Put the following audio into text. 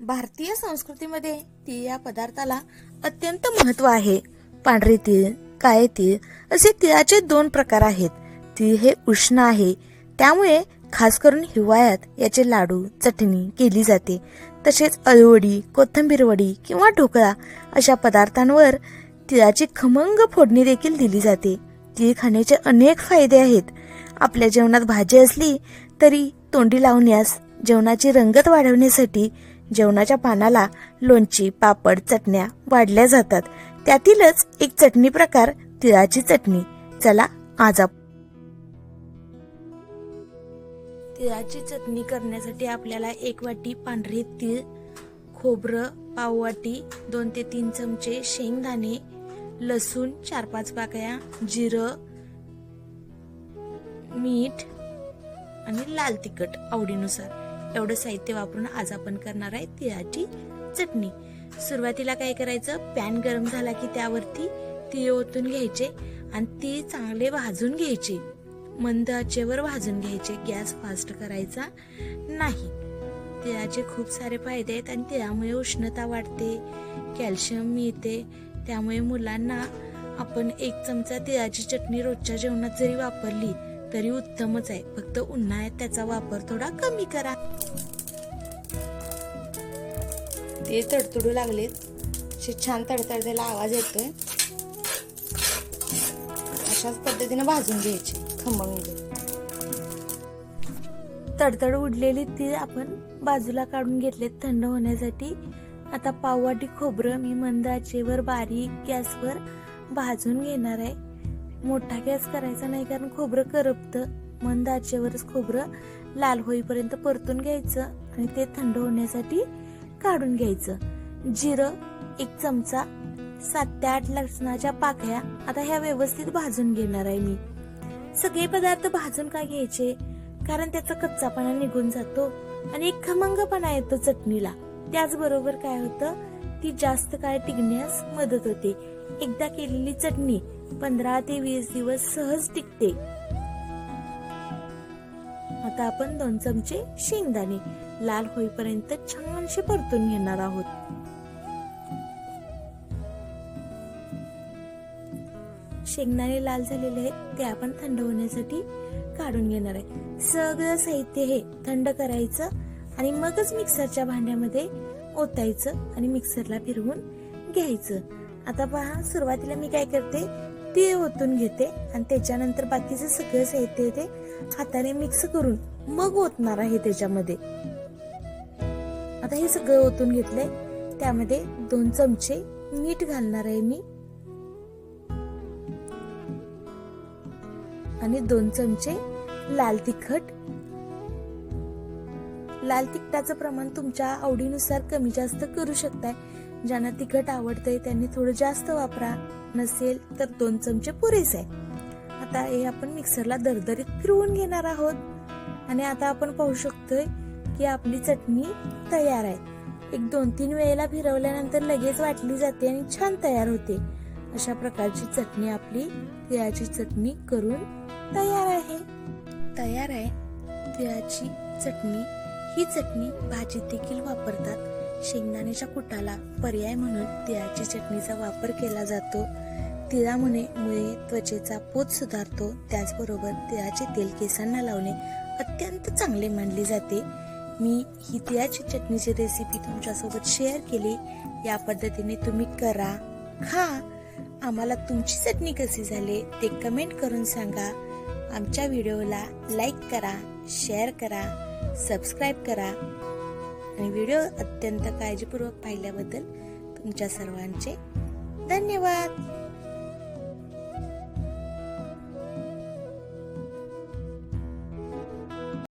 भारतीय संस्कृतीमध्ये तीळ या पदार्थाला अत्यंत महत्त्व आहे. पांढरे तीळ काळे तीळ असे तिळाचे दोन प्रकार आहेत. तीळ हे उष्ण आहे. त्यामुळे खास करून हिवाळ्यात याचे लाडू चटणी केली जाते. तसेच अळवडी कोथिंबीर वडी किंवा ढोकळा अशा पदार्थांवर तिळाची खमंग फोडणी देखील दिली जाते. तीळ खाण्याचे अनेक फायदे आहेत. आपल्या जेवणात भाजी असली तरी तोंडी लावण्यास जेवणाची रंगत वाढवण्यासाठी जेवणाच्या पानाला लोणची पापड चटण्या वाढल्या जातात. त्यातीलच एक चटणी प्रकार तिळाची चटणी. चला आज आप तिळाची चटणी करण्यासाठी आपल्याला एक वाटी पांढरे तीळ खोबरं पाववाटी दोन ते तीन चमचे शेंगदाणे लसूण चार पाच पाकळ्या जिरं मीठ आणि लाल तिखट आवडीनुसार. एवढं साहित्य वापरून आज आपण करणार आहे तिळाची चटणी. सुरुवातीला काय करायचं? पॅन गरम झाला की त्यावरती तीळ ओतून घ्यायचे आणि ती चांगले भाजून घ्यायचे. मंद आचेवर भाजून घ्यायचे. गॅस फास्ट करायचा नाही. तिळाचे खूप सारे फायदे आहेत आणि तिळामुळे उष्णता वाढते कॅल्शियम मिळते. त्यामुळे मुलांना आपण एक चमचा तिळाची चटणी रोजच्या जेवणात जरी वापरली तरी उत्तमच आहे. फक्त उन्हाळ्यात त्याचा वापर थोडा कमी करा. ते तडतडू लागलेत. असे छान तडतडलेला आवाज येतोय. अशाच पद्धतीने भाजून घ्यायचे. खमंग तडतड उडलेली ती आपण बाजूला काढून घेतले थंड होण्यासाठी. आता पाववाटी खोबरं मी मंद आचेवर बारीक गॅसवर भाजून घेणार आहे. मोठा गॅस करायचा नाही कारण खोबरं करपतं. मंद आचेवरच खोबरं लाल होईपर्यंत परतून घ्यायचं आणि ते थंड होण्यासाठी काढून घ्यायचं. जिरं एक चमचा सात ते आठ लसणाच्या पाकळ्या. आता ह्या व्यवस्थित भाजून घेणार आहे मी. सगळे पदार्थ भाजून का घ्यायचे? कारण त्याचा कच्चापणा निघून जातो आणि एक खमंगपणा येतो चटणीला. त्याचबरोबर काय होतं? ती जास्त काळ टिकण्यास मदत होते. एकदा केलेली चटणी पंधरा ते वीस दिवस सहज टिकते. आता आपण दोन चमचे शेंगदाणे लाल होईपर्यंत छानशे परतून घेणार आहोत. शेंगदाणे लाल झालेले आहेत ते आपण थंड होण्यासाठी काढून घेणार आहे. सगळं साहित्य हे थंड करायचं आणि मगच मिक्सरच्या भांड्यामध्ये ओतायचं आणि मिक्सरला फिरवून घ्यायचं. आता पहा सुरुवातीला मी काय करते? ते ओतून घेते आणि त्याच्यानंतर बाकीचं सगळं साहित्य ते हाताने मिक्स करून मग ओतणार आहे त्याच्यामध्ये. आता हे सगळं ओतून घेतलंय. त्यामध्ये दोन चमचे मीठ घालणार आहे मी. आणि दोन चमचे लाल तिखट. लाल तिखटाचं प्रमाण तुमच्या आवडीनुसार कमी जास्त करू शकताय. ज्यांना तिखट आवडतंय त्यांनी थोडं जास्त वापरा. नसेल तर दोन चमचे पुरेसे. आहे आता हे आपण मिक्सरला दरदरीत फिरवून घेणार आहोत. आणि आता आपण पाहू शकतोय की आपली चटणी तयार आहे. एक दोन तीन वेळेला फिरवल्यानंतर लगेच वाटली जाते आणि छान तयार होते. अशा प्रकारची चटणी आपली तिळाची चटणी करून तयार आहे. तयार आहे. तिळाची चटणी ही चटणी भाजीत देखील वापरतात. शेंगदाण्याच्या कुटाला पर्याय म्हणून तिळाची चटणीचा वापर केला जातो. तिळामुळे मुळे त्वचेचा पोत सुधारतो. त्याचबरोबर तिळाचे तेल केसांना लावणे अत्यंत चांगले मानले जाते. मी ही तिळाची चटणीची रेसिपी तुमच्यासोबत शेअर केली. या पद्धतीने तुम्ही करा खा. आम्हाला तुमची चटणी कशी झाली ते कमेंट करून सांगा. आमच्या व्हिडिओला लाईक करा शेअर करा सबस्क्राईब करा. आणि व्हिडिओ अत्यंत काळजीपूर्वक पाहिल्याबद्दल तुमच्या सर्वांचे धन्यवाद.